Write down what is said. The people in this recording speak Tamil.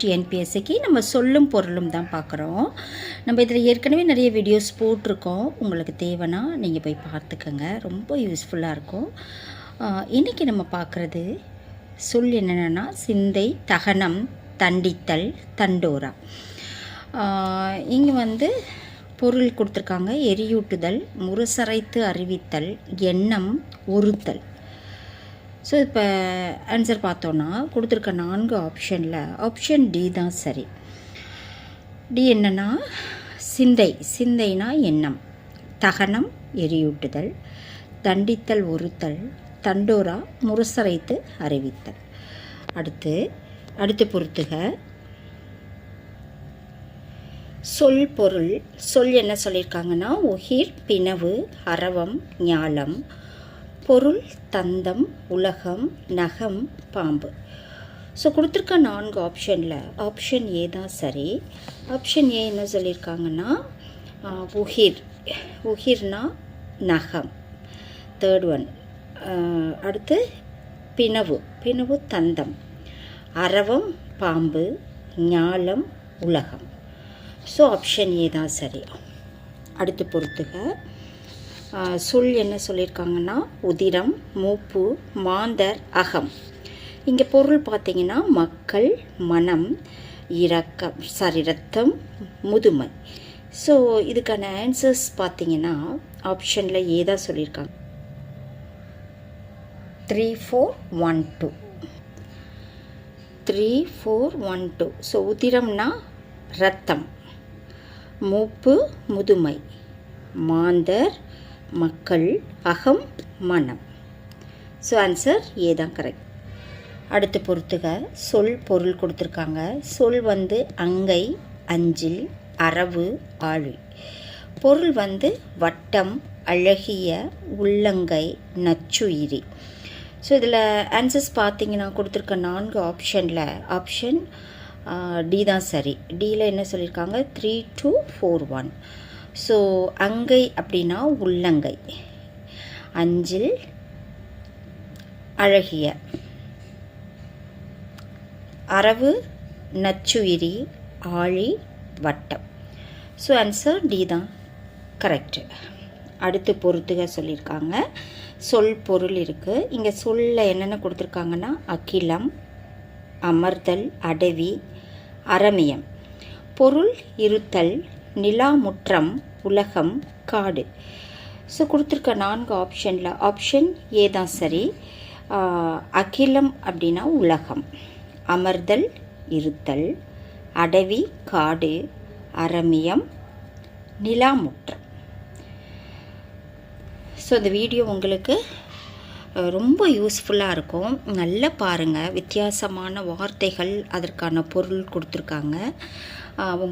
டிஎன்பிஎஸ்சிக்கு நம்ம சொல்லும் பொருளும் தான் பார்க்குறோம். நம்ம இதில் ஏற்கனவே நிறைய வீடியோஸ் போட்டிருக்கோம். உங்களுக்கு தேவைன்னா நீங்கள் போய் பார்த்துக்கோங்க. ரொம்ப யூஸ்ஃபுல்லாக இருக்கும். இன்றைக்கி நம்ம பார்க்குறது சொல் என்னென்னா சிந்தை தகனம் தண்டித்தல் தண்டோரா. இங்கே வந்து பொருள் கொடுத்துருக்காங்க. எரியூட்டுதல் முரசரைத்து அறிவித்தல் எண்ணம் ஒருத்தல். ஸோ இப்போ ஆன்சர் பார்த்தோன்னா கொடுத்துருக்க நான்கு ஆப்ஷனில் ஆப்ஷன் டி தான் சரி. டி என்னென்னா சிந்தை. சிந்தைனா எண்ணம். தகனம் எரியூட்டுதல். தண்டித்தல் ஒருத்தல் தண்டோரா முரசரைத்து அறிவித்தல். அடுத்து அடுத்து பொறுத்துக. சொல் பொருள். சொல் என்ன சொல்லியிருக்காங்கன்னா உயிர் பினவு அரவம் ஞாலம். பொருள் தந்தம் உலகம் நகம் பாம்பு. ஸோ கொடுத்துருக்க நான்கு ஆப்ஷனில் ஆப்ஷன் ஏ தான் சரி. ஆப்ஷன் ஏ என்ன சொல்லியிருக்காங்கன்னா உகிர் உகிர்னா நகம். தேர்ட் ஒன் அடுத்து பினவு பினவு தந்தம். அரவம் பாம்பு. ஞாலம் உலகம். ஸோ ஆப்ஷன் ஏ தான் சரி. அடுத்து பொறுத்துக. சொல் என்ன சொல்லியிருக்காங்கன்னா உதிரம் மூப்பு மாந்தர் அகம். இங்கே பொருள் பார்த்தீங்கன்னா மக்கள் மனம் இரக்கம் சாரி ரத்தம் முதுமை. ஸோ இதுக்கான ஆன்சர்ஸ் பார்த்தீங்கன்னா ஆப்ஷனில் ஏதா சொல்லியிருக்காங்க. Three four one two three four one two so உதிரம்னா ரத்தம் மூப்பு முதுமை. மாந்தர் மக்கள் அகம் மனம். ஸோ ஆன்சர் ஏ தான் கரெக்ட் அடுத்து பொறுத்துக. சொல் பொருள் கொடுத்துருக்காங்க. சொல் வந்து அங்கை அஞ்சில் அரவு ஆழி. பொருள் வந்து வட்டம் அழகிய உள்ளங்கை நச்சுயிரி. ஸோ இதில் ஆன்சர்ஸ் பார்த்தீங்கன்னா கொடுத்துருக்க நான்கு ஆப்ஷனில் ஆப்ஷன் டி தான் சரி. டியில் என்ன சொல்லியிருக்காங்க? Three two four one so அங்கை அப்படின்னா உள்ளங்கை. அஞ்சில் அழகிய. அரவு நச்சுயிரி ஆழி வட்டம். ஸோ ஆன்சர் டி தான். கரெக்டு அடுத்து பொறுத்துக சொல்லியிருக்காங்க. சொல் பொருள் இருக்குது இங்கே சொல்ல என்னென்ன கொடுத்துருக்காங்கன்னா அகிலம் அமர்தல் அடவி அரமியம். பொருள் இருத்தல் நிலாமுற்றம் உலகம் காடு. ஸோ கொடுத்துருக்க நான்கு ஆப்ஷனில் ஆப்ஷன் ஏ தான் சரி. அகிலம் அப்படின்னா உலகம். அமர்தல் இருத்தல். அடவி காடு. அரமியம் நிலாமுற்றம். ஸோ இந்த வீடியோ உங்களுக்கு ரொம்ப யூஸ்ஃபுல்லாக இருக்கும். நல்லா பாருங்கள் வித்தியாசமான வார்த்தைகள் அதற்கான பொருள் கொடுத்துருக்காங்க. உங்கள்